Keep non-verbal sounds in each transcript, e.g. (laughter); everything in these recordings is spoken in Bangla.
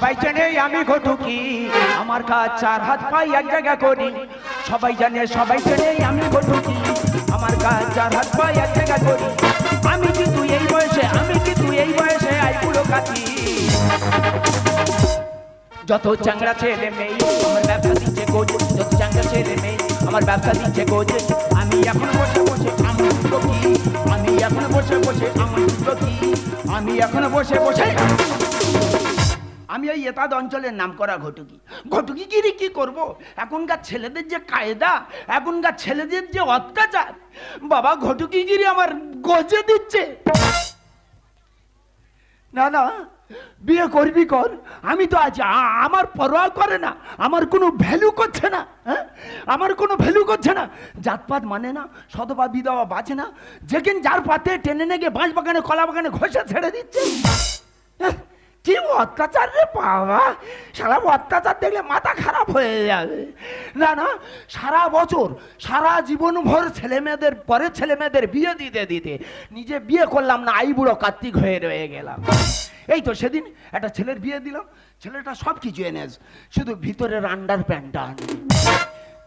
সবাই জানে আমি ঘটুকি। আমার কাজ চার হাত পাই এক জায়গা করি। সবাই জানে সবাই জানে আমি ঘটুকি। আমার কাজ চার হাত পাই এক জায়গা করি। আমি কি তুই এই বয়সে, আমি কি তুই এই বয়সে আই পুরো কাটি। যত চাংড়া ছেলে মেয়ে, আমার ব্যবসা দিচ্ছে গোজ। যত চাংড়া ছেলে মেয়ে, আমার ব্যবসা দিচ্ছে গোজ। আমি এখন বসে বসে আমার কি আমি এখন বসে বসে আমার কি আমি এখন বসে বসে আমি ওই এতাদ অঞ্চলের নাম করা ঘটুকি। ঘটুকি গিরি কি করব? এখনকার ছেলেদের যে কায়দা এখনকার ছেলেদের যে অত্যাচার বাবা ঘটুকি গিরি আমার গজে দিচ্ছে। না না বিয়ে করবি কর। আমি তো আছি আমার পরোয়া করে না আমার কোনো ভ্যালু করছে না হ্যাঁ? আমার কোনো ভ্যালু করছে না। জাতপাত মানে না সতপা বিধবা বাঁচে না। যেখানে যার পাতে টেনে নেগে বাঁশ বাগানে কলা বাগানে ঘষে ছেড়ে দিচ্ছে। হ্যাঁ, কি অত্যাচার রে বাবা? সারা অত্যাচার দেখলে মাথা খারাপ হয়ে যাবে। না না, সারা বছর, সারা জীবন ভর ছেলে মেয়েদের পরে ছেলে মেয়েদের বিয়ে দিতে দিতে নিজে বিয়ে করলাম না, আই বুড়ো কার্তিক হয়ে রয়ে গেলাম। এই তো সেদিন একটা ছেলের বিয়ে দিলাম, ছেলেটা সব কিছু এনেস শুধু ভিতরের আন্ডার প্যান্টটা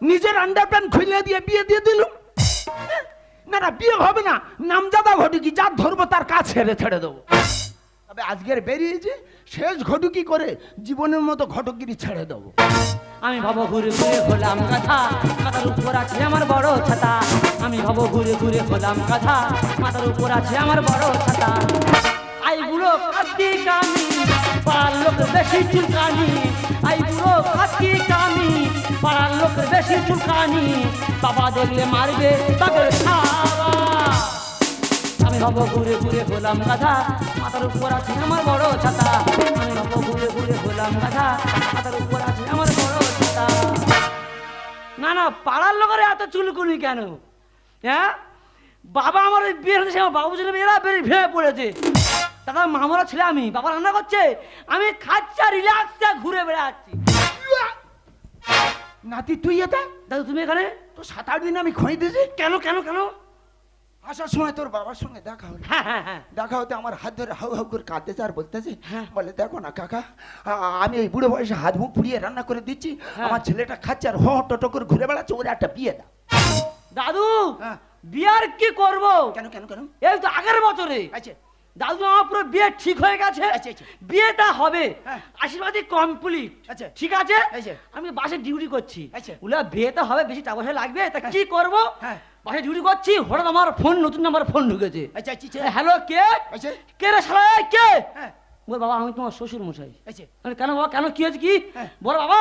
নিজের আন্ডার প্যান্ট খুলে দিয়ে বিয়ে দিয়ে দিলুম। না না, বিয়ে হবে না, নামজাদা ঘটুকি যা ধরবো তার কাজ ছেড়ে ছেড়ে দেবো। তবে আজকের বেরিয়েছে, শেষ ঘটুকি করে জীবনের মতো ঘটকিরি ছেড়ে দেবো। আমি ভাবো ঘুরে ঘুরে হলাম গাধা, মাথার উপর আছে আমার বড় ছাতা। আমি ভাবো ঘুরে ঘুরে হলাম গাধা, মাথার উপর আছে আমার বড় ছাতা। আইগুলো কাটি কামি, পাড়ার লোক বেশি চুলকানি। আইগুলো কাটি কামি, পাড়ার লোক বেশি চুলকানি। বাবা দেখলে মারবে তাদের খাওয়া। আমি ভাবো ঘুরে ঘুরে হলাম গাধা। মাথার উপর আছে আমার বড় ছাতা। আমি ভাবো ঘুরে ঘুরে হলাম গাধা। মাথার উপর আছে আমার বড় ছাতা। না না পাড়ার লোকের এত চুলকুনি কেন? হ্যাঁ? বাবা আমার ওই বিয়ে হয়েছে আমার বাবু ছেলে মেয়েরা বেরিয়ে ভেঙে পড়েছে। দাদা মামারা ছেলে আমি বাবা রান্না করছে। আমি খাচ্ছি আর রিল্যাক্সে ঘুরে বেড়াচ্ছি। নাতি তুই এটা দাদু তুমি এখানে? তো সাত আট দিন আমি খোঁজ দিয়েছি। কেন কেন কেন? আসার সময় তোর বাবার সঙ্গে দেখা হলো হ্যাঁ হ্যাঁ হ্যাঁ দেখা হতে আমার হাত ধরে হাউ হাউ করে কাঁদতেছে আর বলতেছে। বলে দেখো না কাকা আমি এই বুড়ো বয়সে হাত মুখ পুড়িয়ে রান্না করে দিচ্ছি। আমার ছেলেটা খাচ্ছে আর হ টোটো করে ঘুরে বেড়াচ্ছে ওর একটা বিয়ে দাও দাদু। বিয়ার কি করব কেন কেন কেন এই তো আগের বছরে আচ্ছা দাদু আমার পুরো বিয়ে ঠিক হয়ে গেছে আচ্ছা, আচ্ছা। বিয়েটা হবে। আশীর্বাদই কমপ্লিট আচ্ছা। ঠিক আছে। আমি বাসে ডিউটি করছি। বলে বিয়েটা হবে বেশি টাকা পয়সা লাগবে তা কি করব হ্যাঁ। বাসে ডিউটি করছি হঠাৎ আমার ফোন নতুন নাম্বার ফোন ঢুকেছে। আচ্ছা আচ্ছা হ্যালো কে? আচ্ছা। কে রে শালা কে? হ্যাঁ। বল বাবা আমি তোমার শ্বশুর মশাই। আচ্ছা। কেন বাবা কেন কি হয়েছে কি? হ্যাঁ। বল বাবা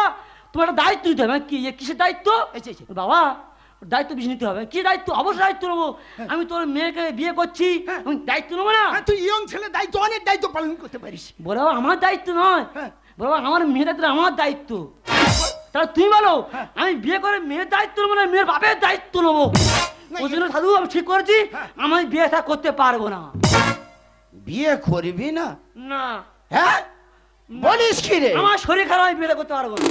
তোমার একটা দায়িত্ব নিতে হবে। কি এ কিসের দায়িত্ব? আচ্ছা, আচ্ছা। বাবা দায়িত্ব বেশি নিতে হবে। কি দায়িত্ব? অবশ্যই দায়িত্ব নেব। আমি তোর মেয়েকে বিয়ে করছি। হ্যাঁ। আমি দায়িত্ব নেব না। হ্যাঁ, তুই ইয়ং ছেলে দায়িত্ব অনেক দায়িত্ব পালন করতে পারিস। বলো আমার দায়িত্ব নয়। হ্যাঁ। বলো আমার মেয়ের দায়িত্ব আমার দায়িত্ব। তাহলে তুমি বলো হ্যাঁ। আমি বিয়ে করে মেয়ের দায়িত্ব নেব না মেয়ের বাপের দায়িত্ব নেব? ওই জন্য সাধু আমি ঠিক করেছি? হ্যাঁ। আমি বিয়েটা করতে পারব না। বিয়ে করবি না? না। হ্যাঁ? বলিস কি রে? আমার শরীর খারাপ আমি বিয়েটা করতে পারব না।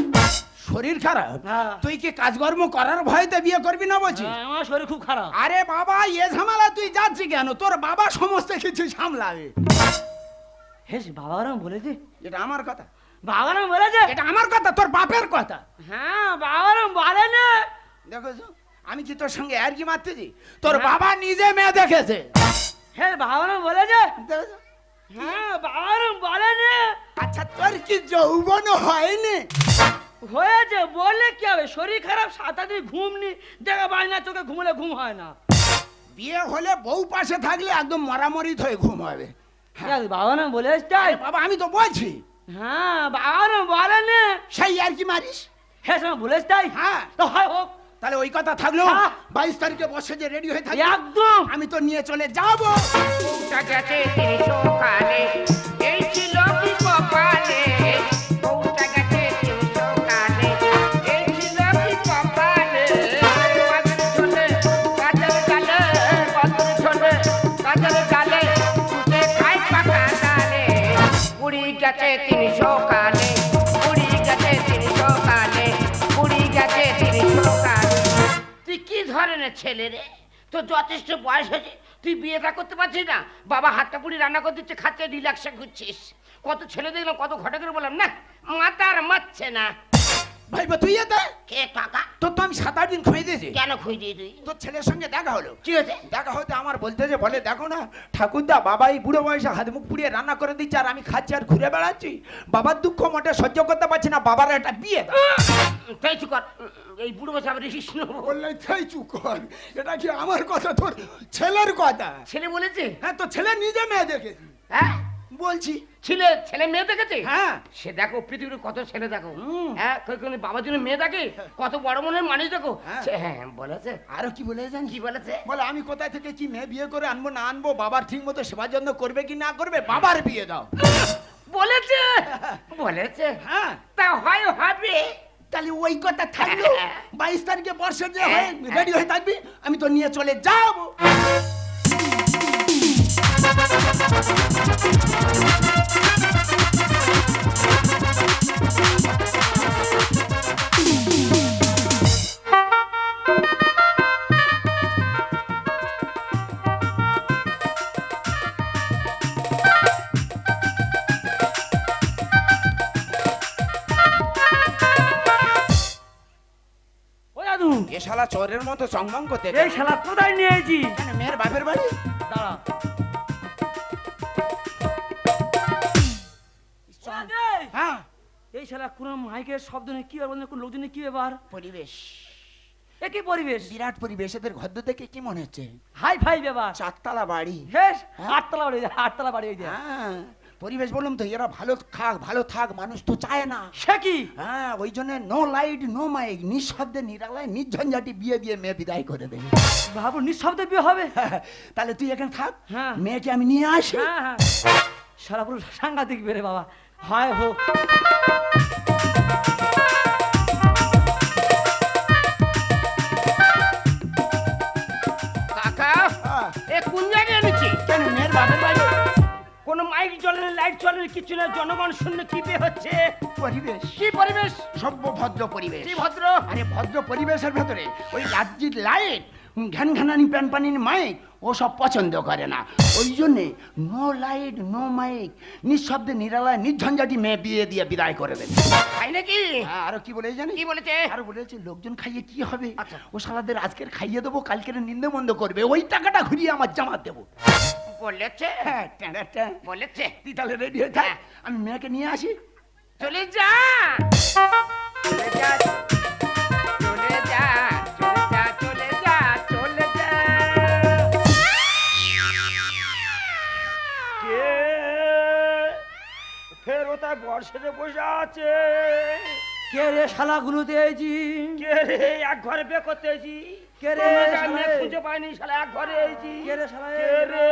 শরীর খারাপ? হ্যাঁ। তুই কি কাজকর্ম করার ভয়তে বিয়ে করবি না বলছিস? হ্যাঁ, আমার শরীর খুব খারাপ। আরে বাবা এ ঝামেলা তুই যাচ্ছি কেন? তোর বাবা সমস্ত কিছু সামলাবে। হেস বাবা ওরম বলেছে? এটা আমার কথা। বাবা ওরম বলেছে? এটা আমার কথা তোর বাপের কথা। হ্যাঁ বাবা ওরম বলে না। দেখো আমি কি তোর সঙ্গে আর কি মারতেছি তোর হ্যাঁ। বাবা নিজে মেয়ে দেখেছে। হ্যাঁ বাবা বলেছে? হ্যাঁ বাবা ওরম বলে না আচ্ছা তোর কি যৌবন হয়নি? হয়েছে বলে কি হবে? শরীর খারাপ সাত আট ঘুম নি দেখা পায় না চোখে ঘুমলে ঘুম হয় না। বিয়ে হলে বউ পাশে থাকলে একদম মরামরিত হয়ে ঘুম হবে। হ্যাঁ। বাবা না বলে তাই বাবা আমি তো বলছি। হ্যাঁ বাবা না বলে না সেই আর কি মারিস? হ্যাঁ সময় বলে তাই হ্যাঁ। তো হয় হোক। তাহলে ওই কথা থাকল। হ্যাঁ। বাইশ তারিখে বসে যে রেডি হয়ে থাকবে একদম। আমি তো নিয়ে চলে যাব। এই ছিল কপালে? তিনশো কালে ছেলে রে তোর যথেষ্ট বয়স হয়েছে, তুই বিয়েটা করতে পারছিস না? বাবা হাতটা পুড়ি রান্না করে দিচ্ছে, খাচ্ছে রিল্যাক্সে ঘুরছিস। কত ছেলে দেখলাম, কত ঘটে করে বললাম, না, মাতার মারছে না। ভাই বা তুই এতে কে টাকা তোর তো আমি সাত আট দিন খুঁজে দিয়েছি। কেন খুঁজে দিয়ে তুই তোর ছেলের সঙ্গে দেখা হলো। কি হয়েছে? দেখা হতে আমার বলতে যে বলে দেখো না ঠাকুরদা বাবা এই বুড়ো বয়সে হাত মুখ পুড়িয়ে রান্না করে দিচ্ছে আর আমি খাচ্ছি আর ঘুরে বেড়াচ্ছি। বাবার দুঃখ মোটে সহ্য করতে পারছি না বাবার একটা বিয়ে। তাই কর। এই বুড়ো বসে আবার কৃষ্ণ বললে তাই কর এটা কি আমার কথা? তোর ছেলের কথা? ছেলে বলেছে? হ্যাঁ তো ছেলে নিজে মেয়ে দেখেছি। হ্যাঁ? বলছি। ছেলে ছেলে মেয়ে দেখেছে? হ্যাঁ। সে দেখো পৃথিবীর কত ছেলে দেখো। হ্যাঁ কই কোন বাবার জন্য মেয়ে দেখে? কত বড় মনের মানুষ দেখো। হ্যাঁ। হ্যাঁ বলেছে। আরও কি বলে কি বলেছে? বলে আমি কোথায় থেকে কি মেয়ে বিয়ে করে আনব না আনব বাবার ঠিক মতো সেবা যত্ন করবে কি না করবে বাবার বিয়ে দাও। বলেছে? (laughs) বলেছে। হ্যাঁ। তা হয় হবে। তাহলে ওই কথা থাকল। বাইশ তারিখে বর্ষে যে হয়ে রেডি হয়ে থাকবি আমি তো নিয়ে চলে যাব। শালা চোরের মতো চংমং করতে এই শালা কোথায় নিয়েছি মেয়ের বাপের বাড়ি? শালা কোন মাইকের শব্দ নেই কি ব্যাপার কোন লোকজনের কি ব্যাপার পরিবেশ। একই পরিবেশ? বিরাট পরিবেশ এদের ঘর দেখে কি মনে হচ্ছে? হাই ফাই ব্যাপার চারতলা বাড়ি। হেস হ্যাঁ? আটতলা বাড়ি আটতলা বাড়ি ওই হ্যাঁ পরিবেশ বললাম তো এরা ভালো থাক ভালো থাক মানুষ তো চায় না। সে কি? হ্যাঁ ওই জন্য নো লাইট নো মাইক নিঃশব্দে নিরালায় নির্ঝঞ্ঝাটি বিয়ে দিয়ে মেয়ে বিদায় করে দেবে। ভাবু নিঃশব্দে বিয়ে হবে? (laughs) তাহলে তুই এখানে থাক। হ্যাঁ। মেয়েকে আমি নিয়ে আসি। হ্যাঁ হ্যাঁ। সারা পুরো সাংঘাতিক বেড়ে বাবা। হায় হোক কাকা হ্যাঁ। এ কোন জায়গায় এনেছি? কেন মেয়ের বাপের বাড়ি? কোনো মাইক না লাইট না, কিছু না জনগণ শূন্য কি বে হচ্ছে? পরিবেশ। কি পরিবেশ? সভ্য ভদ্র পরিবেশ। কি ভদ্র? আরে ভদ্র পরিবেশের ভেতরে ওই রাজ্যির লাইট ঘ্যান ঘ্যানানি প্যান পানির মাইক ও সব পছন্দ করে না। ওই জন্যে নো লাইট নো মাইক নিঃশব্দে নিরালায় নির্ঝঞ্ঝাটি মেয়ে বিয়ে দিয়ে বিদায় করে দেবে। তাই নাকি? হ্যাঁ, আরও কি বলে জানি কি বলেছে? আরও বলেছে লোকজন খাইয়ে কি হবে? আচ্ছা। ও সালাদের আজকের খাইয়ে দেবো কালকের নিন্দে মন্দ করবে। ওই টাকাটা ঘুরিয়ে আমার জামা দেবো। বলেছে? হ্যাঁ। বলেছে? তুই তাহলে রেডি হয়ে থাক। হ্যাঁ। আমি মেয়েকে নিয়ে আসি। চলে যা! ও বসে আছে। কে রে শালা গুলোতে এইছি কে রে এক ঘরে বে করতে এসি কে রে? খুঁজে পাইনি শালা এক ঘরে এসি কে রে শালা? কে রে?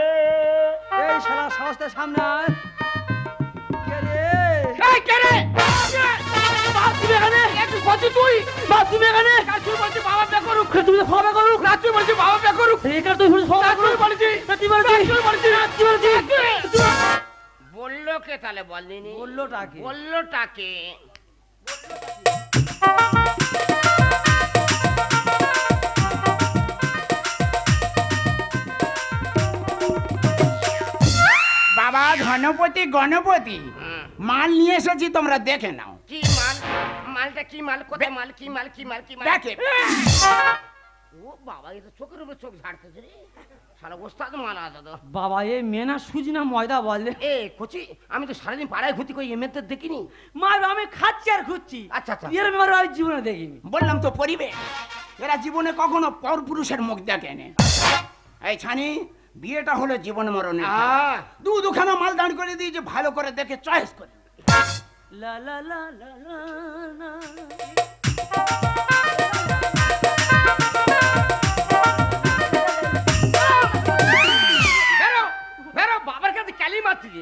এই শালা সাহসের সামনে আয়। কে রে? এই কে রে? বাপ তুমি এখানে? একটু খোঁজ তুই। বাপ তুমি এখানে? কাজু বলছি বাবা বে করুক। তুমি তো ফবে করু রাজু বলছি বাবা বে করুক। একার তুই ফবে রাজু করু বলছি কি বলছি বলছি কি বলছি কে তাহলে বললিনি বললোটাকে। বললোটাকে। বাবা ঘনপতি গণপতি মাল নিয়ে এসেছি তোমরা দেখে নাও। কি মাল? মালটা কি মাল? কোথায় মাল? কি মাল? কি মাল? কি মাল? দেখে। ও বাবা এটা চোখের উপর চোখ ঝাড়তেছে রে। সারা ওস্তাদ আছে তো বাবা এ মেনা সুজি না ময়দা বললে এ কচি আমি তো সারাদিন পাড়ায় ঘুরতে কই এমএতে দেখিনি। মা আমি খাচ্ছি আর খুঁজছি আচ্ছা, আচ্ছা। এর আমি জীবনে দেখিনি। বললাম তো পরিবেশ। এরা জীবনে কখনো পর পুরুষের মুখ দেখেনি। এই ছানি বিয়েটা হলো জীবন মরণের আহ, দু দুখানা মাল দাঁড় করে দিয়েছে ভালো করে দেখে চয়েস করে। লা লা লা লা লা।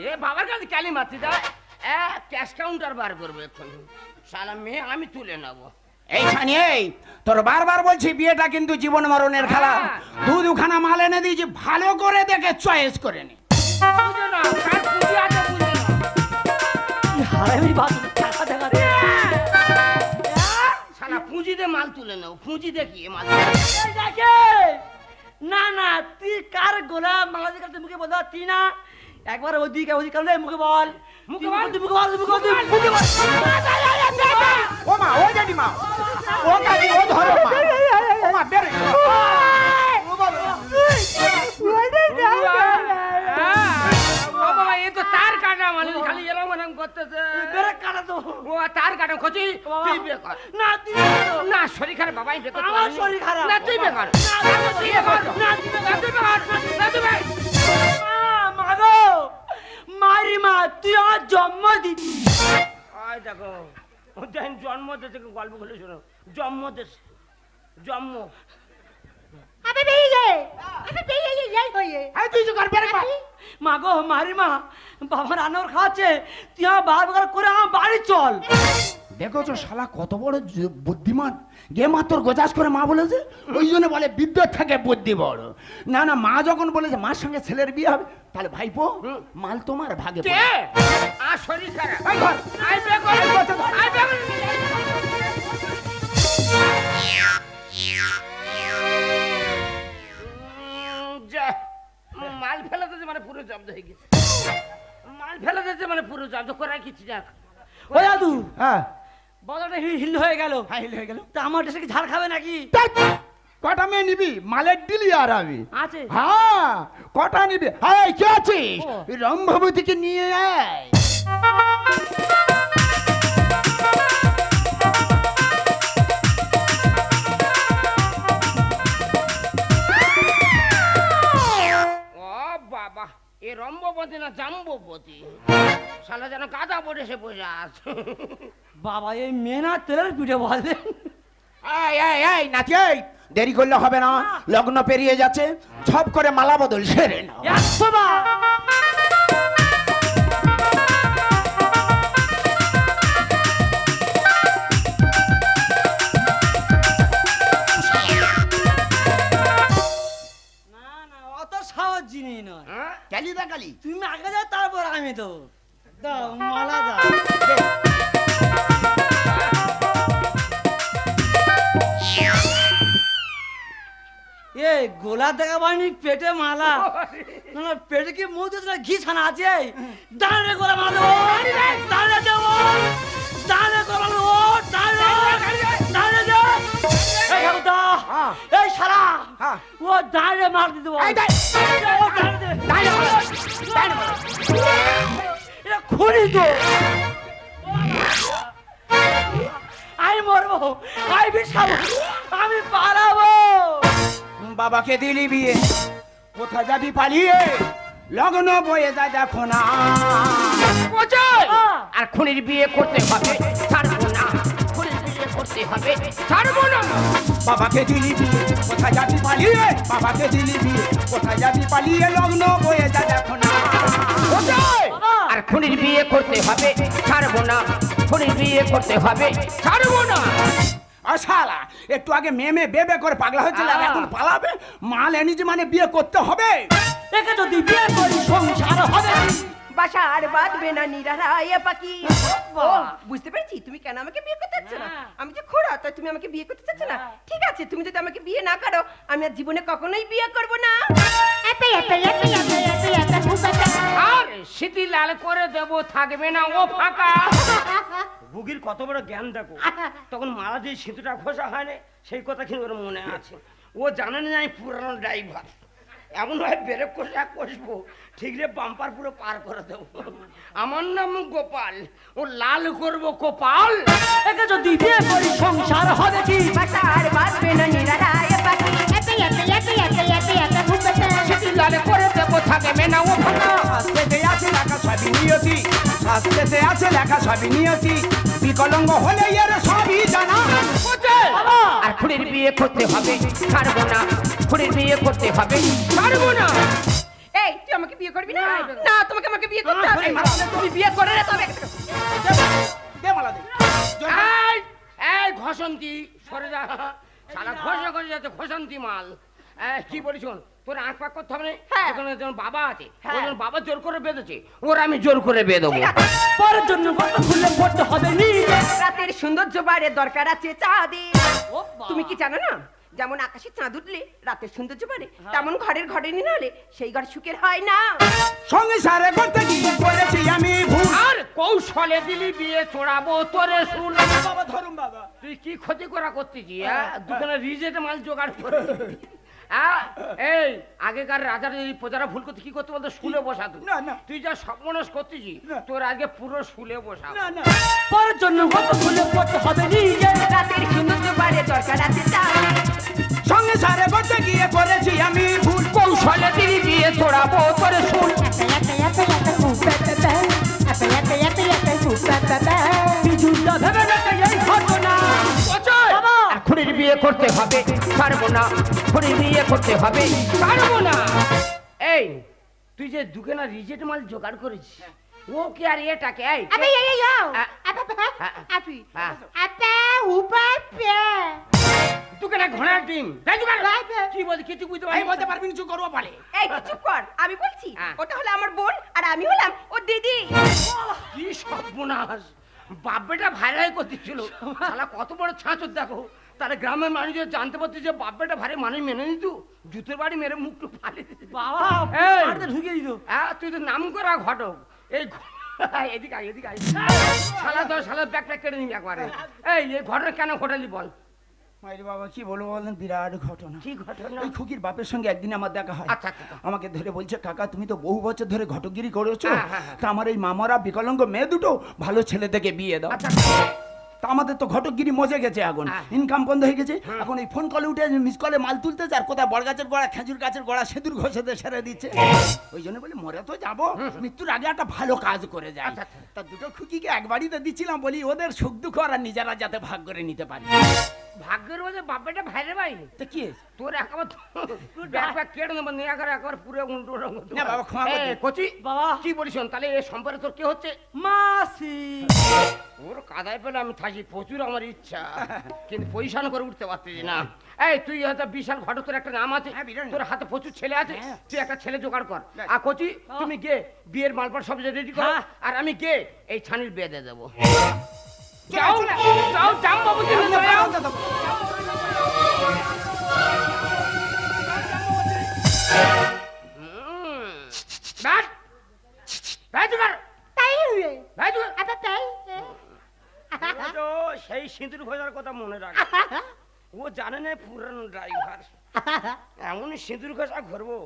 এ বাবার কাছে ক্যালি দা ক্যাশ কাউন্টার বার করব এখন সালা মেয়ে আমি তুলে নেব। এই ছানি এই তোর বারবার বলছি বিয়েটা কিন্তু জীবন মরণের খেলা। হ্যাঁ। দু দুখানা মাল এনে দিয়েছি ভালো করে দেখে চয়েস করে নি। না পুঁজি সালা দিয়ে মাল তুলে নাও পুঁজি দিয়ে কি মাল? দেখে! না না তুই কার গোলাম? বাংলাদেশের কাছে মুখে বলতে তুই না। একবার ওদিকে ওদিকে কারণে মুখে বল। মুখে বল। মুখে বল তুই মুখে বল মুখে বল। ও মা ও জানি মা। ও কাকি ও ধরো মা। ও মা বেরে। ও বাবা ও বাবা এ তো তার কাটা মানুষ খালি এরকম এরকম করতেছে বেরে কাটা তো ও তার কাটা খোঁজি তুই বিয়ে না তুই না শরীর খারাপ বাবাই আমার শরীর খারাপ। না তুই না, তুই না তুই না তুই বিয়ে মা, মা গো মারি মা তুই আমার জন্ম দিচ্ছি। আয় দেখো ও দেন জন্ম দেশে গল্প খুলে শোনো জন্ম দেশ জন্ম। আমি বেরিয়ে আমি বেরিয়ে যাই হয়ে এই তুই যে কর। বেরে মা গো মারি মা বাবা রান্নার খাচ্ছে তুই আমার বার করে আমার বাড়ি চল। দেখো তো শালা কত বড় বুদ্ধিমান। গে মা তোর গোজাস করে মা বলেছে ওই জন্য বলে বিদ্যুৎ থাকে বুদ্ধি বড়। না না মা যখন বলেছে মার সঙ্গে ছেলের বিয়ে হবে তাহলে ভাইপো মাল তোমার ভাগে কে? আর শরীর খারাপ। কর। কর। মাল ফেলে দিয়েছে মানে পুরো জব্দ হয়ে গেছে। মাল ফেলে দিয়েছে মানে পুরো জব্দ। করে কিছু না ও দাদু। হ্যাঁ। বদলটা হিল হয়ে গেল। ফাইল হয়ে গেল। তা আমার দেশে কি ঝাড় খাবে নাকি? কটা মেয়ে নিবি? মালের দিলি আর আমি। হ্যাঁ কটা নিবি? হ্যাঁ কে আছিস? ও। রম্ভবতীকে নিয়ে আয়। ও বাবা এ রম্বপতি না জাম্বপতি শালা যেন গাদা পড়ে সে বসে আছে। বাবা এই মেনা তেলের পিঠে বলে। এই এই এই নাতি এই দেরি করলে হবে না। লগ্ন পেরিয়ে যাচ্ছে। সব করে মালা বদল সেরে না হ্যাঁ? কালি দা কালি? তুমি আগে যাও তারপর আমি তো দাও মালা দাও। এ গোলা দেখা পাইনি পেটে মালা। না না পেটে কি মুখ দিয়েছে না ঘি ছানা আছে? দাঁড়ে গোলা মালা দাঁড়ে দেবো দাঁড়ে গোলা মালা দাঁড়ে দাঁড়ে দে এই ঠাকুরদা, হ্যাঁ। এই সারা হ্যাঁ। ও দাঁড়ে মার দিতে খুনি তো। আমি মরবো আমি বিশাবো আমি পালাবো। বাবাকে দিলি বিয়ে। কোথা যাবি পালিয়ে? লগ্ন বয়ে যা দেখো না। আর খুনির বিয়ে করতে হবে ছাড়বো না। খুনির বিয়ে করতে হবে ছাড়বো না। বাবাকে দিলি বিয়ে কোথা যাবি পালিয়ে? বাবাকে দিলি বিয়ে কোথা যাবি পালিয়ে? লগ্ন বয়ে যা দেখো না। আর খুনির বিয়ে করতে হবে ছাড়বো না। খুনির বিয়ে করতে হবে ছাড়বো না। আর শালা একটু আগে মেয়ে মেয়ে বেবে করে পাগলা হয়েছিল আর এখন পালাবে মাল এনেছে মানে বিয়ে করতে হবে একে যদি বিয়ে করি সংসার হবে বাসা আর বাঁধবে না নিরারায় পাখি বুঝতে পেরেছি তুমি কেন আমাকে বিয়ে করতে চাচ্ছ না হ্যাঁ। আমি যে খোড়া তাই তুমি আমাকে বিয়ে করতে চাচ্ছ না হ্যাঁ। ঠিক আছে তুমি যদি আমাকে বিয়ে না করো আমি আর জীবনে কখনোই বিয়ে করব না আর লাল করে দেব থাকবে না ও ফাঁকা বুগির কত বড় জ্ঞান দেখো। (laughs) তখন মারা যে সেতুটা ঘষা হয় না সেই কথা কিন্তু ওর মনে আছে। ও জানে না আমি পুরানো ড্রাইভার। এমন ভাবে বেড়ে কষা কষবো ঠিক রে বাম্পার পুরো পার করে দেবো। আমার নাম গোপাল ও লাল করব কপাল। একে যদি বিয়ে করি সংসার হবে কি? বাসা আর বাঁধবে না নিরারায় পাখি। স্মৃতি লাল করে দেব থাকবে না ও ফাঁকা শাস্ত্রেতে আছে লেখা সবই নিয়তি শাস্ত্রেতে আছে লেখা সবই নিয়তি। বিকলঙ্গ হলে এর সবই জানা। আর খুঁড়ির বিয়ে করতে হবে ছাড়বো না। খুঁড়ির বিয়ে করতে হবে ছাড়বো না। এই তুই আমাকে বিয়ে করবি না? না। তোমাকে আমাকে বিয়ে করতে হবে। তুমি বিয়ে করে না তবে দে মালা দে এই এই ঘসন্তি সরে যা। সারা ঘষে ঘষে যাচ্ছে ঘসন্তি মাল। এই, কি বলিস শোন, তোর আঁক পাক করতে হবে না। হ্যাঁ। ওখানে যেমন বাবা আছে হ্যাঁ। বাবা জোর করে বেঁধেছে। ওর আমি জোর করে বেঁধবো। ঠিক পরের জন্য কত খুললে পড়তে হবে নিজে রাতের সৌন্দর্য বাড়ে দরকার আছে চাঁদের ও তুমি কি জানো না? যেমন আকাশে চাঁদ উঠলে রাতের সৌন্দর্য বাড়ে তেমন ঘরের ঘরে নিয়ে হলে সেই ঘর সুখের হয় না। সংসারে করতে গিয়ে করেছি আমি ভুল। আর কৌশলে দিলি বিয়ে চড়াবো তোরে শুন। বাবা ধরুন বাবা। তুই কি ক্ষতি করা করতেছি হ্যাঁ? দোকানে রিজেট মাল জোগাড় করে। হ্যাঁ এই আগেকার রাজারা এই প্রজারা ভুল করতে কি করতে বলতো? শুলে বসাতো। না, না। তুই যা সর্বনাশ করতেছি না। তোর আগে পুরো শুলে বসা না না। পরের জন্য কত ফুলে পড়তে হবে? নিজে রাতের সৌন্দর্য বাড়ে দরকার আছে তার। সংসারে করতে গিয়ে করেছি আমি ভুল। কৌশলে দিলি বিয়ে চড়াবো তোরে শুন বিজুটা ভেবে বাবা বিয়ে করতে হবে। পারব না এখনই বিয়ে করতে হবে। পারব না। এই তুই যে দুখানা রিজেট মাল জোগাড় করেছিস ও কি আর এটাকে? এই আবে এই এই আপি। আবে উপর পে দুখানা ঘোড়ার ডিম। তাই জোগাড়। রাই বে। কি বলছি কিছু বুঝতে পারি বলতে পারবি কিছু করব পারে এই তুই চুপ কর। আমি বলছি। ওটা হলো আমার বোন আর আমি হলাম ওর দিদি। কি সর্বনাশ। বাপ্পেটা ভাইরাই করতেছিল। শালা কত বড় ছাঁচর দেখো। তাহলে গ্রামের মানুষের জানতে যে বাপ্পেটা ভারী মানুষ মেনে নিত জুতের বাড়ি মেরে মুখটু ফালি দিত। বাবা ঢুকিয়ে দিত। হ্যাঁ তুই তো নাম করা ঘটক। এই (laughs) এদিকে আয় এদিকে আয়। শালা তো শালা ব্যাগ কেটে নিবি একবারে। এই এই ঘটনা কেন ঘটালি বল। মাইরে বাবা কি বলব বলেন? বিরাট ঘটনা। কি ঘটনা? ওই খুকির বাপের সঙ্গে একদিন আমার দেখা হয়। আচ্ছা, আচ্ছা, আচ্ছা। আমাকে ধরে বলছে কাকা তুমি তো বহু বছর ধরে ঘটগিরি করেছ। হ্যাঁ, হ্যাঁ, হ্যাঁ। তা আমার এই মামারা বিকলাঙ্গ মেয়ে দুটো ভালো ছেলে থেকে বিয়ে দাও। তা আমাদের তো ঘটকগিরি মজে গেছে এখন। হ্যাঁ। ইনকাম বন্ধ হয়ে গেছে। এখন এই ফোন কলে উঠে মিস কলে মাল তুলতে আর কোথায় বড় গাছের গোড়া খেজুর গাছের গোড়া সেদুর ঘষেতে সেরে দিচ্ছে। ওই জন্য বলি মরে তো যাব। মৃত্যুর আগে একটা ভালো কাজ করে যায় আচ্ছা, আচ্ছা। তা দুটো খুকিকে একবারই তো দিচ্ছিলাম বলি ওদের সুখ দুঃখ আর নিজেরা যাতে ভাগ করে নিতে পারে। ভাগ্যের মধ্যে বাপ্পেটা ভাইরে ভাই। তো কি তোর একবার কেটে নেব নিয়ে একবার একবার পুরো উল্টো না, বাবা, ক্ষমা করে কচি বাবা। কি বলিস? তাহলে এ সম্পর্কে তোর কি হচ্ছে? মাসি। ওর কাদায় পেলে আমি থাকি প্রচুর আমার ইচ্ছা। কিন্তু পজিশন করে উঠতে পারতেছি না। এই তুই হয়তো বিশাল ঘটক তোর একটা নাম আছে। হ্যাঁ, তোর হাতে প্রচুর ছেলে আছে হ্যাঁ। তুই একটা ছেলে জোগাড় কর। আর কচি তুমি গে বিয়ের মালপাট সব রেডি কর। হ্যাঁ। আর আমি গে এই ছানির বিয়ে দিয়ে দেবো। যাও যাও জাম বাবু ব্যাট ব্যাট জোগাড় তাই হুয়ে ব্যাট জোগাড় তাই। ও সেই সিঁদুর খোঁজার কথা মনে রাখ। ও জানে না পুরানো ড্রাইভার। এমন সিঁদুর ঘষা ঘুরবো।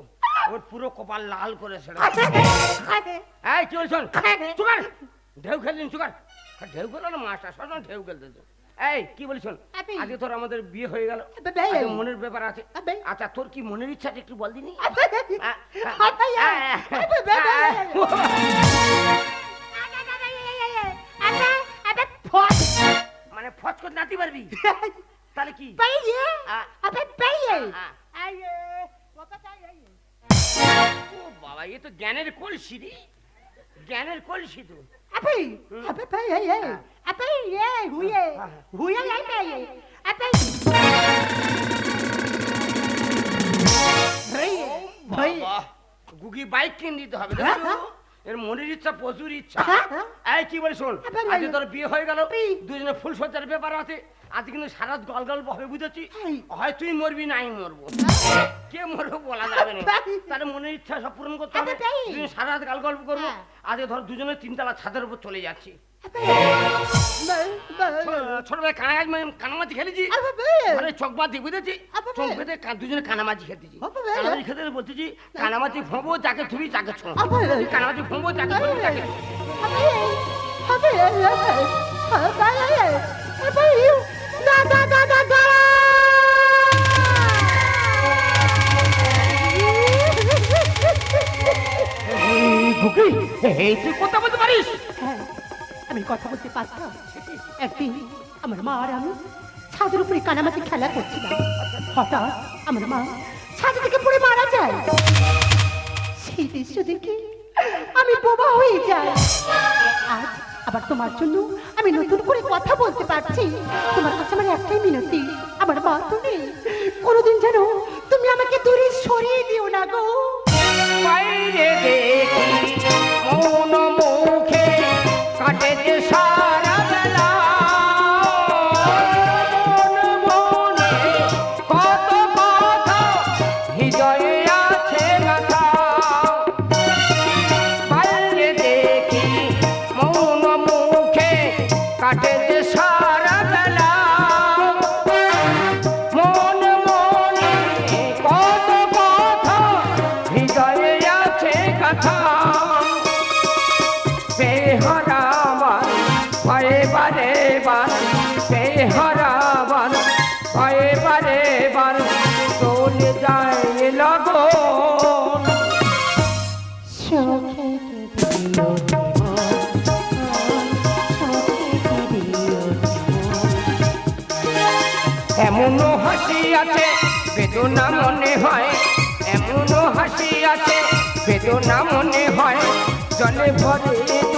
ওর পুরো কপাল লাল করে ছেড়ে এই বলছেন চুকার ঢেউ খেলছেন চুকার। ঢেউ খেলো না মাছটা সবসময় ঢেউ তো। এই কি বলিস আজকে তোর আমাদের বিয়ে হয়ে গেল। মনের ব্যাপার আছে। আচ্ছা তোর কি মনের একটু বল দিনি? মানে ফচ করে নাতি পারবি তাহলে কি? বাবা এ তো জ্ঞানের কলসি রে। জ্ঞানের কলসি তো। বাবা গুগি বাইক কিনে দিতে হবে দেখছ? এর মনের ইচ্ছা প্রচুর ইচ্ছা। এই কি বলে শোন? আজ তোর বিয়ে হয়ে গেল। দুজনে ফুল সজ্জার ব্যাপার আছে। আজ কিন্তু সারা গল ভাবে বুঝেছি। হয় তুই মরবি নাই মরবো। কে মরবো বলা যাবে না। তাহলে মনের ইচ্ছা সব পূরণ করতে হবে? দুজনে সারা রাত গাল গল্প করব। হ্যাঁ। আজকে ধর দুজনে তিনতলা ছাদের উপর চলে যাচ্ছি। ছোটবেলায় কানাগাছ কানামাছি খেলেছি। মানে চোখ বাঁধি বুঝেছি চোখ বেঁধে দুজনে কানামাছি খেতেছি। কানামাছি খেতে বলতেছি কানামাছি ফোঁবো যাকে থুবি যাকে ছো। কানামাছি ফোঁবো যাকে যাকে এই তুই কথা বলতে পারিস? হ্যাঁ, আমি কথা বলতে পারতাম। একদিন আমার মা আর আমি ছাদের উপরে কানামাছি খেলা করছিলাম। হঠাৎ আমার মা ছাদ থেকে পড়ে মারা যায়। সেই দৃশ্য দেখে আমি বোবা হয়ে যাই। আজ আবার তোমার জন্য আমি নতুন করে কথা বলতে পারছি। তোমার কাছে আমার একটাই মিনতি আমার মা তুমি কোনোদিন যেন তুমি আমাকে দূরে সরিয়ে দিও না গো। বাইরে দেখি। হয় এমনও হাসি আছে বেদনা মনে হয় জলে ভরে